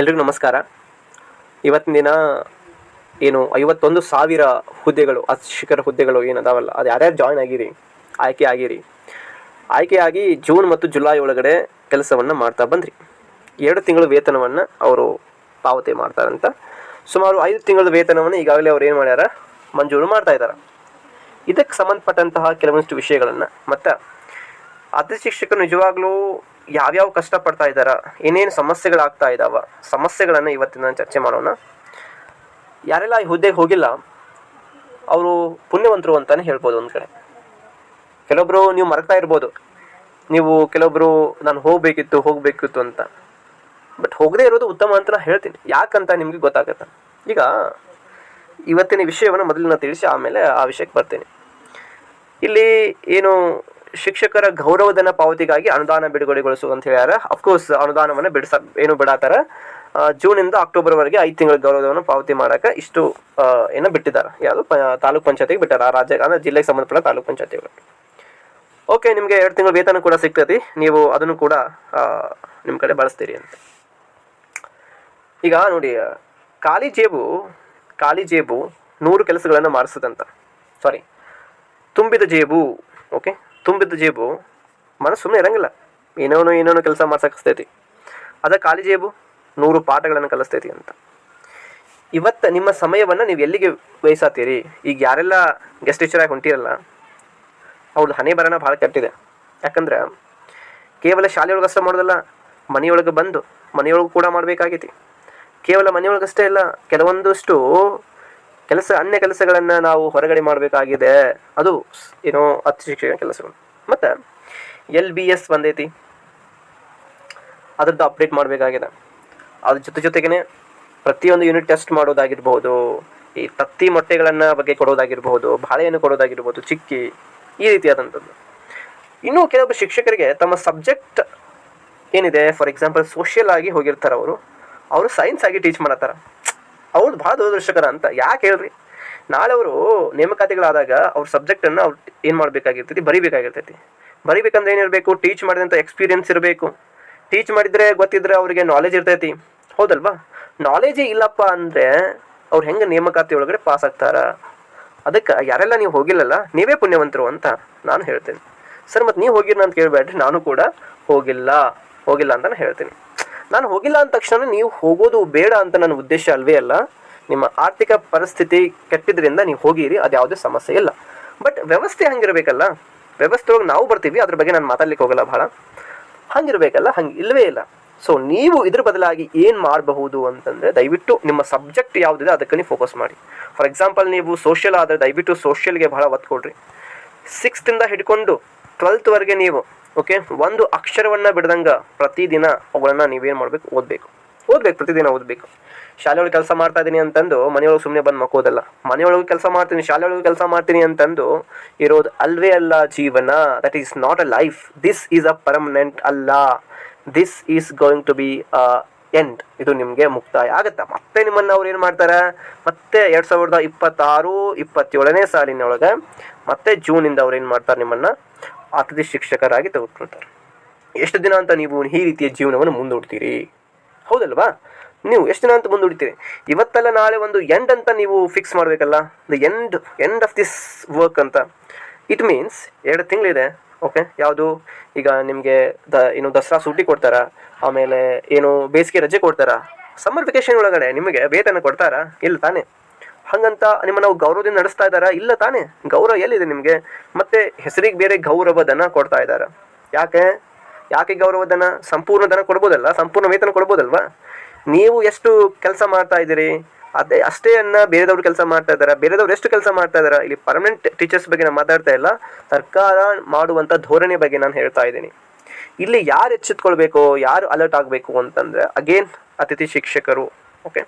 ಎಲ್ರಿಗೂ ನಮಸ್ಕಾರ. ಇವತ್ತಿನ ದಿನ ಏನು ಐವತ್ತೊಂದು ಸಾವಿರ ಹುದ್ದೆಗಳು ಶಿಖರ ಹುದ್ದೆಗಳು ಏನದಾವಲ್ಲ, ಅದು ಯಾರ್ಯಾರು ಜಾಯ್ನ್ ಆಗಿರಿ, ಆಯ್ಕೆ ಆಗಿರಿ, ಆಯ್ಕೆಯಾಗಿ ಜೂನ್ ಮತ್ತು ಜುಲೈ ಒಳಗಡೆ ಕೆಲಸವನ್ನು ಮಾಡ್ತಾ ಬಂದ್ರಿ. ಎರಡು ತಿಂಗಳ ವೇತನವನ್ನು ಅವರು ಪಾವತಿ ಮಾಡ್ತಾರಂತ. ಸುಮಾರು ಐದು ತಿಂಗಳ ವೇತನವನ್ನು ಈಗಾಗಲೇ ಅವ್ರು ಏನು ಮಾಡ್ಯಾರ, ಮಂಜೂರು ಮಾಡ್ತಾ ಇದ್ದಾರೆ ಇದಕ್ಕೆ ಸಂಬಂಧಪಟ್ಟಂತಹ ಕೆಲವೊಂದಿಷ್ಟು ವಿಷಯಗಳನ್ನು ಮತ್ತು ಅರ್ಧ ಶಿಕ್ಷಕರು ನಿಜವಾಗ್ಲೂ ಯಾವ್ಯಾವ ಕಷ್ಟಪಡ್ತಾ ಇದ್ದಾರ, ಏನೇನು ಸಮಸ್ಯೆಗಳಾಗ್ತಾ ಇದ್ದಾವ ಸಮಸ್ಯೆಗಳನ್ನು ಇವತ್ತಿನ ಚರ್ಚೆ ಮಾಡೋಣ. ಯಾರೆಲ್ಲ ಈ ಹುದ್ದೆಗೆ ಹೋಗಿಲ್ಲ, ಅವರು ಪುಣ್ಯವಂತರು ಅಂತಲೇ ಹೇಳ್ಬೋದು ಒಂದು ಕಡೆ. ಕೆಲವೊಬ್ಬರು ನೀವು ಮರಗ್ತಾ ಇರ್ಬೋದು, ನೀವು ಕೆಲವೊಬ್ಬರು ನಾನು ಹೋಗಬೇಕಿತ್ತು ಹೋಗಬೇಕಿತ್ತು ಅಂತ. ಬಟ್ ಹೋಗದೇ ಇರೋದು ಉತ್ತಮ ಅಂತ ನಾನು ಹೇಳ್ತೀನಿ. ಯಾಕಂತ ನಿಮಗೆ ಗೊತ್ತಾಗುತ್ತೆ. ಈಗ ಇವತ್ತಿನ ವಿಷಯವನ್ನು ಮೊದಲಿನ ತಿಳಿಸಿ ಆಮೇಲೆ ಆ ವಿಷಯಕ್ಕೆ ಬರ್ತೀನಿ. ಇಲ್ಲಿ ಏನು ಶಿಕ್ಷಕರ ಗೌರವಧನ ಪಾವತಿಗಾಗಿ ಅನುದಾನ ಬಿಡುಗಡೆಗೊಳಿಸು ಅಂತ ಹೇಳ್ಯಾರ ಅಫ್ಕೋರ್ಸ್ ಅನುದಾನವನ್ನು ಬಿಡಿಸ, ಏನು ಬಿಡಾತಾರ. ಇಂದ ಅಕ್ಟೋಬರ್ ವರೆಗೆ ಐದು ತಿಂಗಳ ಗೌರವವನ್ನು ಪಾವತಿ ಮಾಡಕ್ಕೆ ಇಷ್ಟು ಏನು ಬಿಟ್ಟಿದ್ದಾರೆ ಯಾವುದು ತಾಲೂಕ್ ಪಂಚಾಯತಿಗೆ ಬಿಟ್ಟಾರ. ಆ ರಾಜ್ಯ, ಅಂದ್ರೆ ಜಿಲ್ಲೆಗೆ ಸಂಬಂಧಪಟ್ಟ ತಾಲೂಕ್ ಪಂಚಾಯತಿಗಳು. ಓಕೆ ನಿಮಗೆ ಎರಡು ತಿಂಗಳ ವೇತನ ಕೂಡ ಸಿಗ್ತೈತಿ. ನೀವು ಅದನ್ನು ಕೂಡ ನಿಮ್ಮ ಕಡೆ ಬಳಸ್ತೀರಿ ಅಂತ. ಈಗ ನೋಡಿ, ಖಾಲಿ ಜೇಬು ಖಾಲಿ ಜೇಬು ನೂರು ಕೆಲಸಗಳನ್ನು ಮಾಡಿಸ್ತದಂತ ಸಾರಿ ತುಂಬಿದ ಜೇಬು ಓಕೆ ತುಂಬಿದ ಜೇಬು, ಮನಸ್ಸು ಸುಮ್ಮನೆ ಇರಂಗಿಲ್ಲ. ಏನೇನೋ ಏನೇನೋ ಕೆಲಸ ಮಾಡ್ಸಕ್ಕಿಸ್ತೈತಿ ಅದ ಖಾಲಿ ಜೇಬು, ನೂರು ಪಾಠಗಳನ್ನು ಕಲಿಸ್ತೈತಿ ಅಂತ. ಇವತ್ತು ನಿಮ್ಮ ಸಮಯವನ್ನು ನೀವು ಎಲ್ಲಿಗೆ ವಹಿಸಾತೀರಿ? ಈಗ ಯಾರೆಲ್ಲ ಗೆಸ್ಟ್ ಟೀಚರ್ ಆಗಿ ಹೊಂಟಿರಲ್ಲ ಅವ್ರದ್ದು ಹಣೆ ಬರೋಣ ಭಾಳ ಕೆಟ್ಟಿದೆ. ಯಾಕಂದ್ರೆ ಕೇವಲ ಶಾಲೆಯೊಳಗೆ ಅಷ್ಟೇ ಮಾಡೋದಲ್ಲ, ಮನೆಯೊಳಗೆ ಬಂದು ಮನೆಯೊಳಗೆ ಕೂಡ ಮಾಡಬೇಕಾಗೈತಿ. ಕೇವಲ ಮನೆಯೊಳಗಷ್ಟೇ ಇಲ್ಲ ಕೆಲವೊಂದಷ್ಟು ಕೆಲಸ, ಅನ್ಯ ಕೆಲಸಗಳನ್ನು ನಾವು ಹೊರಗಡೆ ಮಾಡಬೇಕಾಗಿದೆ. ಅದು ಏನೋ ಅತಿ ಶಿಕ್ಷಣ ಕೆಲಸಗಳು. ಮತ್ತು ಎಲ್ ಬಿ ಎಸ್ ಬಂದೈತಿ. ಅದ್ರದ್ದು ಅಪ್ಡೇಟ್ ಮಾಡಬೇಕಾಗಿದೆ. ಅದ್ರ ಜೊತೆ ಜೊತೆಗೇ ಪ್ರತಿಯೊಂದು ಯೂನಿಟ್ ಟೆಸ್ಟ್ ಮಾಡೋದಾಗಿರ್ಬೋದು, ಈ ತತ್ತಿ ಮೊಟ್ಟೆಗಳನ್ನು ಬಗ್ಗೆ ಕೊಡೋದಾಗಿರ್ಬೋದು, ಬಾಳೆಹಣ್ಣು ಕೊಡೋದಾಗಿರ್ಬೋದು, ಚಿಕ್ಕಿ, ಈ ರೀತಿಯಾದಂಥದ್ದು. ಇನ್ನೂ ಕೆಲವೊಬ್ಬರು ಶಿಕ್ಷಕರಿಗೆ ತಮ್ಮ ಸಬ್ಜೆಕ್ಟ್ ಏನಿದೆ ಫಾರ್ ಎಕ್ಸಾಂಪಲ್ ಸೋಷಿಯಲ್ ಆಗಿ ಹೋಗಿರ್ತಾರೆ ಅವರು ಅವರು ಸೈನ್ಸ್ ಆಗಿ ಟೀಚ್ ಮಾಡತ್ತಾರ. ಅವ್ರದ್ದು ಭಾಳ ದೂರದರ್ಶಕರ ಅಂತ. ಯಾಕೆ ಹೇಳ್ರಿ? ನಾಳೆ ಅವರು ನೇಮಕಾತಿಗಳಾದಾಗ ಅವ್ರ ಸಬ್ಜೆಕ್ಟನ್ನು ಅವ್ರು ಏನು ಮಾಡಬೇಕಾಗಿರ್ತೈತಿ? ಬರಿಬೇಕಾಗಿರ್ತೈತಿ. ಬರಿಬೇಕಂದ್ರೆ ಏನಿರಬೇಕು ಟೀಚ್ ಮಾಡಿದಂಥ ಎಕ್ಸ್ಪೀರಿಯನ್ಸ್ ಇರಬೇಕು. ಟೀಚ್ ಮಾಡಿದರೆ ಗೊತ್ತಿದ್ರೆ ಅವರಿಗೆ ನಾಲೆಜ್ ಇರ್ತೈತಿ. ಹೌದಲ್ವಾ? ನಾಲೆಜೇ ಇಲ್ಲಪ್ಪ ಅಂದರೆ ಅವ್ರು ಹೆಂಗೆ ನೇಮಕಾತಿ ಒಳಗಡೆ ಪಾಸ್ ಆಗ್ತಾರ? ಅದಕ್ಕೆ ಯಾರೆಲ್ಲ ನೀವು ಹೋಗಿಲ್ಲಲ್ಲ, ನೀವೇ ಪುಣ್ಯವಂತರು ಅಂತ ನಾನು ಹೇಳ್ತೇನೆ. ಸರ್, ಮತ್ತು ನೀವು ಹೋಗಿರ ಅಂತ ಕೇಳಬೇಡ್ರಿ, ನಾನು ಕೂಡ ಹೋಗಿಲ್ಲ. ಹೋಗಿಲ್ಲ ಅಂತ ನಾನು ಹೇಳ್ತೀನಿ. ನಾನು ಹೋಗಿಲ್ಲ ಅಂದ ತಕ್ಷಣ ನೀವು ಹೋಗೋದು ಬೇಡ ಅಂತ ನನ್ನ ಉದ್ದೇಶ ಅಲ್ವೇ ಅಲ್ಲ. ನಿಮ್ಮ ಆರ್ಥಿಕ ಪರಿಸ್ಥಿತಿ ಕೆಟ್ಟಿದ್ರಿಂದ ನೀವು ಹೋಗಿರಿ, ಅದು ಯಾವುದೇ ಸಮಸ್ಯೆ ಇಲ್ಲ. ಬಟ್ ವ್ಯವಸ್ಥೆ ಹಂಗಿರಬೇಕಲ್ಲ. ವ್ಯವಸ್ಥೆ ಒಳಗೆ ನಾವು ಬರ್ತೀವಿ, ಅದ್ರ ಬಗ್ಗೆ ನಾನು ಮಾತಾಡ್ಲಿಕ್ಕೆ ಹೋಗಲ್ಲ ಭಾಳ. ಹಂಗಿರಬೇಕಲ್ಲ, ಹಂಗೆ ಇಲ್ಲವೇ ಇಲ್ಲ. ಸೊ ನೀವು ಇದ್ರ ಬದಲಾಗಿ ಏನು ಮಾಡಬಹುದು ಅಂತಂದರೆ ದಯವಿಟ್ಟು ನಿಮ್ಮ ಸಬ್ಜೆಕ್ಟ್ ಯಾವುದಿದೆ ಅದಕ್ಕೆ ನೀವು ಫೋಕಸ್ ಮಾಡಿ. ಫಾರ್ ಎಕ್ಸಾಂಪಲ್ ನೀವು ಸೋಷಿಯಲ್ ಆದರೆ ದಯವಿಟ್ಟು ಸೋಷಿಯಲ್ಗೆ ಬಹಳ ಒತ್ತು ಕೊಡ್ರಿ. ಸಿಕ್ಸ್ತಿಂದ ಹಿಡ್ಕೊಂಡು ಟ್ವೆಲ್ತ್ವರೆಗೆ ನೀವು ಓಕೆ ಒಂದು ಅಕ್ಷರವನ್ನು ಬಿಡ್ದಂಗೆ ಪ್ರತಿದಿನ ಅವುಗಳನ್ನು ನೀವೇನು ಮಾಡಬೇಕು? ಓದಬೇಕು. ಓದ್ಬೇಕು, ಪ್ರತಿದಿನ ಓದಬೇಕು. ಶಾಲೆಯೊಳಗೆ ಕೆಲಸ ಮಾಡ್ತಾ ಇದ್ದೀನಿ ಅಂತಂದು ಮನೆಯೊಳಗೆ ಸುಮ್ಮನೆ ಬಂದು ಮಕ್ಕೋದಲ್ಲ. ಮನೆಯೊಳಗೆ ಕೆಲಸ ಮಾಡ್ತೀನಿ, ಶಾಲೆಯೊಳಗೆ ಕೆಲಸ ಮಾಡ್ತೀನಿ ಅಂತಂದು ಇರೋದು ಅಲ್ವೇ ಅಲ್ಲ ಜೀವನ. That is not a life this is a permanent ಅಲ್ಲ. This is going to be end ಇದು ನಿಮಗೆ ಮುಕ್ತಾಯ ಆಗುತ್ತೆ? ಮತ್ತೆ ನಿಮ್ಮನ್ನು ಅವ್ರು ಏನು ಮಾಡ್ತಾರೆ? ಮತ್ತೆ ಎರಡು ಸಾವಿರದ ಇಪ್ಪತ್ತಾರು, ಇಪ್ಪತ್ತೇಳನೇ ಸಾಲಿನೊಳಗೆ ಮತ್ತೆ ಜೂನಿಂದ ಅವ್ರು ಏನು ಮಾಡ್ತಾರೆ ನಿಮ್ಮನ್ನು? ಅತಿಥಿ ಶಿಕ್ಷಕರಾಗಿ ತೆಗೆದುಕೊಳ್ತಾರೆ. ಎಷ್ಟು ದಿನ ಅಂತ ನೀವು ಈ ರೀತಿಯ ಜೀವನವನ್ನು ಮುಂದೂಡ್ತೀರಿ? ಹೌದಲ್ವಾ? ನೀವು ಎಷ್ಟು ದಿನ ಅಂತ ಮುಂದೂಡ್ತೀರಿ? ಇವತ್ತಲ್ಲ ನಾಳೆ ಒಂದು ಎಂಡ್ ಅಂತ ನೀವು ಫಿಕ್ಸ್ ಮಾಡಬೇಕಲ್ಲ? The end end of this work ಅಂತ. ಇಟ್ ಮೀನ್ಸ್ ಎರಡು ತಿಂಗಳಿದೆ ಓಕೆ ಯಾವುದು? ಈಗ ನಿಮಗೆ ದ, ಏನು ದಸರಾ ಸೂಟಿ ಕೊಡ್ತಾರ? ಆಮೇಲೆ ಏನು ಬೇಸಿಗೆ ರಜೆ ಕೊಡ್ತಾರಾ? ಸಮ್ಮರ್ ವೆಕೇಶನ್ ಒಳಗಡೆ ನಿಮಗೆ ವೇತನ ಕೊಡ್ತಾರಾ? ಇಲ್ಲ ತಾನೇ? ಹಾಗಂತ ನಿಮ್ಮ ನಾವು ಗೌರವದಿಂದ ನಡೆಸ್ತಾ ಇದ್ದಾರಾ? ಇಲ್ಲ ತಾನೇ. ಗೌರವ ಎಲ್ಲಿದೆ ನಿಮಗೆ? ಮತ್ತೆ ಹೆಸರಿಗೆ ಬೇರೆ ಗೌರವಧನ ಕೊಡ್ತಾ ಇದ್ದಾರೆ? ಯಾಕೆ? ಯಾಕೆ ಗೌರವಧನ ಸಂಪೂರ್ಣ ಧನ ಕೊಡ್ಬೋದಲ್ಲ? ಸಂಪೂರ್ಣ ವೇತನ ಕೊಡ್ಬೋದಲ್ವಾ? ನೀವು ಎಷ್ಟು ಕೆಲಸ ಮಾಡ್ತಾ ಇದ್ದೀರಿ? ಅದೇ, ಅಷ್ಟೇ ಅನ್ನ ಬೇರೆದವ್ರು ಕೆಲಸ ಮಾಡ್ತಾ ಇದ್ದಾರೆ? ಬೇರೆದವ್ರು ಎಷ್ಟು ಕೆಲಸ ಮಾಡ್ತಾ ಇದ್ದಾರೆ? ಇಲ್ಲಿ ಪರ್ಮನೆಂಟ್ ಟೀಚರ್ಸ್ ಬಗ್ಗೆ ನಾನು ಮಾತಾಡ್ತಾ ಇಲ್ಲ. ಸರ್ಕಾರ ಮಾಡುವಂಥ ಧೋರಣೆ ಬಗ್ಗೆ ನಾನು ಹೇಳ್ತಾ ಇದ್ದೀನಿ. ಇಲ್ಲಿ ಯಾರು ಎಚ್ಚೆತ್ಕೊಳ್ಬೇಕು? ಯಾರು ಅಲರ್ಟ್ ಆಗಬೇಕು ಅಂತಂದರೆ ಅಗೇನ್ ಅತಿಥಿ ಶಿಕ್ಷಕರು. ಓಕೆ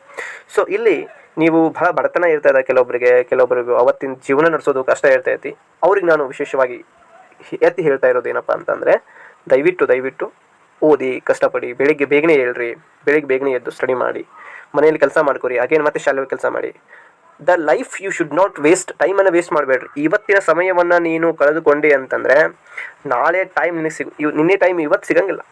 ಸೊ ಇಲ್ಲಿ ನೀವು ಬಹಳ ಬಡತನ ಇರ್ತಾ ಇದೆ ಕೆಲವೊಬ್ಬರಿಗೆ ಕೆಲವೊಬ್ಬರಿಗೆ ಅವತ್ತಿನ ಜೀವನ ನಡೆಸೋದು ಕಷ್ಟ ಇರ್ತೈತಿ ಅವ್ರಿಗೆ ನಾನು ವಿಶೇಷವಾಗಿ ಎತ್ತಿ ಹೇಳ್ತಾ ಇರೋದು ಏನಪ್ಪ ಅಂತಂದರೆ, ದಯವಿಟ್ಟು ದಯವಿಟ್ಟು ಓದಿ, ಕಷ್ಟಪಡಿ, ಬೆಳಿಗ್ಗೆ ಬೇಗನೆ ಹೇಳ್ರಿ ಬೆಳಿಗ್ಗೆ ಬೇಗನೆ ಎದ್ದು ಸ್ಟಡಿ ಮಾಡಿ, ಮನೆಯಲ್ಲಿ ಕೆಲಸ ಮಾಡ್ಕೊರಿ ಅಗೇನ್ ಮತ್ತೆ ಶಾಲೆಯಲ್ಲಿ ಕೆಲಸ ಮಾಡಿ. The life you should not waste ಟೈಮನ್ನು ವೇಸ್ಟ್ ಮಾಡಬೇಡ್ರಿ. ಇವತ್ತಿನ ಸಮಯವನ್ನು ನೀನು ಕಳೆದುಕೊಂಡೆ ಅಂತಂದರೆ, ನಾಳೆ ಟೈಮ್ ನಿನಗೆ ಸಿಗು, ಇವ್, ನಿನ್ನೆ ಟೈಮ್ ಇವತ್ತು ಸಿಗಂಗಿಲ್ಲ.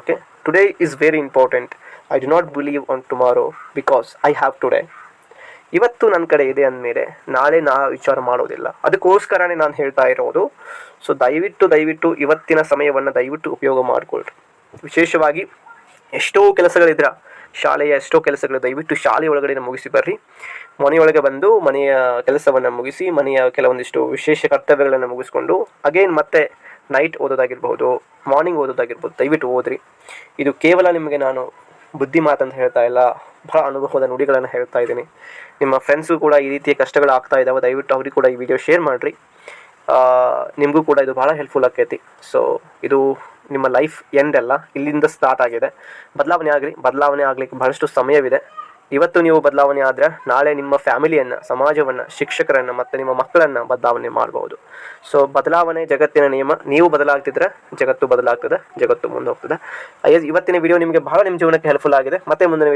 Okay today is very important I do not believe on tomorrow because I have today ಇವತ್ತು ನನ್ನ ಕಡೆ ಇದೆ ಅಂದಮೇಲೆ ನಾಳೆ ನಾ ವಿಚಾರ ಮಾಡೋದಿಲ್ಲ. ಅದಕ್ಕೋಸ್ಕರನೇ ನಾನು ಹೇಳ್ತಾ ಇರೋದು. ಸೊ ದಯವಿಟ್ಟು ದಯವಿಟ್ಟು ಇವತ್ತಿನ ಸಮಯವನ್ನು ದಯವಿಟ್ಟು ಉಪಯೋಗ ಮಾಡಿಕೊಳ್ರಿ. ವಿಶೇಷವಾಗಿ ಎಷ್ಟೋ ಕೆಲಸಗಳಿದ್ರ, ಶಾಲೆಯ ಎಷ್ಟೋ ಕೆಲಸಗಳು ದಯವಿಟ್ಟು ಶಾಲೆ ಒಳಗಡೆ ಮುಗಿಸಿ ಬರ್ರಿ. ಮನೆಯೊಳಗೆ ಬಂದು ಮನೆಯ ಕೆಲಸವನ್ನು ಮುಗಿಸಿ, ಮನೆಯ ಕೆಲವೊಂದಿಷ್ಟು ವಿಶೇಷ ಕರ್ತವ್ಯಗಳನ್ನು ಮುಗಿಸ್ಕೊಂಡು ಅಗೇನ್ ಮತ್ತೆ ನೈಟ್ ಓದೋದಾಗಿರ್ಬೋದು ಮಾರ್ನಿಂಗ್ ಓದೋದಾಗಿರ್ಬೋದು ದಯವಿಟ್ಟು ಓದ್ರಿ. ಇದು ಕೇವಲ ನಿಮಗೆ ನಾನು ಬುದ್ಧಿ ಮಾತಂತ ಹೇಳ್ತಾ ಇಲ್ಲ. ಬಹಳ ಅನುಭವದ ನುಡಿಗಳನ್ನು ಹೇಳ್ತಾ ಇದ್ದೀನಿ. ನಿಮ್ಮ ಫ್ರೆಂಡ್ಸು ಕೂಡ ಈ ರೀತಿಯ ಕಷ್ಟಗಳು ಆಗ್ತಾ ಇದ್ದಾವೆ ದಯವಿಟ್ಟು ಅವ್ರಿಗೆ ಕೂಡ ಈ ವಿಡಿಯೋ ಶೇರ್ ಮಾಡಿರಿ. ನಿಮಗೂ ಕೂಡ ಇದು ಭಾಳ ಹೆಲ್ಪ್ಫುಲ್ ಆಕೈತಿ. ಸೊ ಇದು ನಿಮ್ಮ ಲೈಫ್ ಎಂಡ್ ಅಲ್ಲ. ಇಲ್ಲಿಂದ ಸ್ಟಾರ್ಟ್ ಆಗಿದೆ. ಬದಲಾವಣೆ ಆಗಲಿ ಬದಲಾವಣೆ ಆಗಲಿಕ್ಕೆ ಬಹಳಷ್ಟು ಸಮಯವಿದೆ. ಇವತ್ತು ನೀವು ಬದಲಾವಣೆ ಆದರೆ ನಾಳೆ ನಿಮ್ಮ ಫ್ಯಾಮಿಲಿಯನ್ನು, ಸಮಾಜವನ್ನು, ಶಿಕ್ಷಕರನ್ನು ಮತ್ತು ನಿಮ್ಮ ಮಕ್ಕಳನ್ನು ಬದಲಾವಣೆ ಮಾಡಬಹುದು. ಸೊ ಬದಲಾವಣೆ ಜಗತ್ತಿನ ನಿಯಮ. ನೀವು ಬದಲಾಗ್ತಿದ್ರೆ ಜಗತ್ತು ಬದಲಾಗ್ತದೆ, ಜಗತ್ತು ಮುಂದೆ ಹೋಗ್ತದೆ ಇವತ್ತಿನ ವಿಡಿಯೋ ನಿಮಗೆ ಬಹಳ ನಿಮ್ಮ ಜೀವನಕ್ಕೆ ಹೆಲ್ಪ್ಫುಲ್ ಆಗಿದೆ. ಮತ್ತೆ ಮುಂದಿನ